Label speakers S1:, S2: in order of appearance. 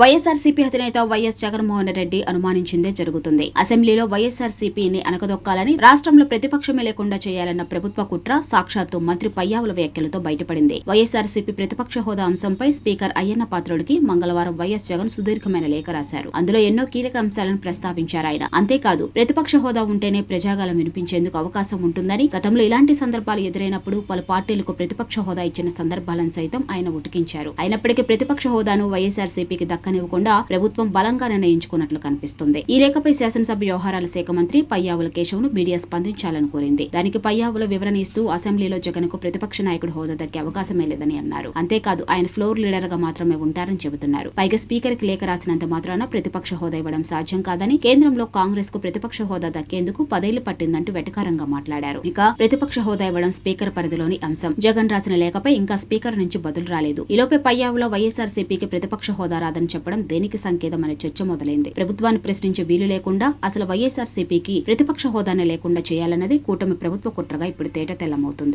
S1: వైఎస్ఆర్సీపీ అధినేత వైఎస్ జగన్మోహన్ రెడ్డి అనుమానించిందే జరుగుతుంది. అసెంబ్లీలో వైఎస్ఆర్సీపీని అనకదొక్కాలని రాష్ట్రంలో ప్రతిపక్షమే లేకుండా చేయాలన్న ప్రభుత్వ కుట్ర సాక్షాత్తు మంత్రి పయ్యావుల వ్యాఖ్యలతో బయటపడింది. వైఎస్ఆర్సీపీ ప్రతిపక్ష హోదా అంశంపై స్పీకర్ అయ్యన్న పాత్రుడికి మంగళవారం వైఎస్ జగన్ సుదీర్ఘమైన లేఖ రాశారు. అందులో ఎన్నో కీలక అంశాలను ప్రస్తావించారు ఆయన. అంతేకాదు ప్రతిపక్ష హోదా ఉంటేనే ప్రజాగాలం వినిపించేందుకు అవకాశం ఉంటుందని గతంలో ఇలాంటి సందర్భాలు ఎదురైనప్పుడు పలు పార్టీలకు ప్రతిపక్ష హోదా ఇచ్చిన సందర్భాలను సైతం ఆయన ఉటికించారు. అయినప్పటికీ ప్రతిపక్ష హోదాను వైఎస్ఆర్సీపీకి దక్కనివ్వకుండా ప్రభుత్వం బలంగా నిర్ణయించుకున్నట్లు కనిపిస్తుంది. ఈ లేఖపై శాసనసభ వ్యవహారాల శాఖ మంత్రి పయ్యావుల కేశవ్ను మీడియా స్పందించాలని కోరింది. దానికి పయ్యావుల వివరణ ఇస్తూ అసెంబ్లీలో జగన్కు ప్రతిపక్ష నాయకుడు హోదా దక్కే అవకాశమే లేదని అన్నారు. అంతేకాదు ఆయన ఫ్లోర్ లీడర్గా మాత్రమే ఉంటారని చెబుతున్నారు. పైగా స్పీకర్కి లేఖ రాసినంత మాత్రాన ప్రతిపక్ష హోదా ఇవ్వడం సాధ్యం కాదని కేంద్రంలో కాంగ్రెస్కు ప్రతిపక్ష హోదా దక్కేందుకు పదేళ్ళు పట్టిందంటూ వెటకారంగా మాట్లాడారు. ఇక ప్రతిపక్ష హోదా ఇవ్వడం స్పీకర్ పరిధిలోని అంశం. జగన్ రాసిన లేఖపై ఇంకా స్పీకర్ నుంచి బదులు రాలేదు. ఈలోపే పయ్యావులో వైఎస్ఆర్సీపీకి ప్రతిపక్ష హోదా రాదని చెప్పడం దేనికి సంకేతం అనే చర్చ మొదలైంది. ప్రభుత్వాన్ని ప్రశ్నించే వీలు లేకుండా అసలు వైఎస్ఆర్సీపీకి ప్రతిపక్ష హోదానే లేకుండా చేయాలన్నది కూటమి ప్రభుత్వ కుట్రగా ఇప్పుడు తేట తెల్లమవుతుంది.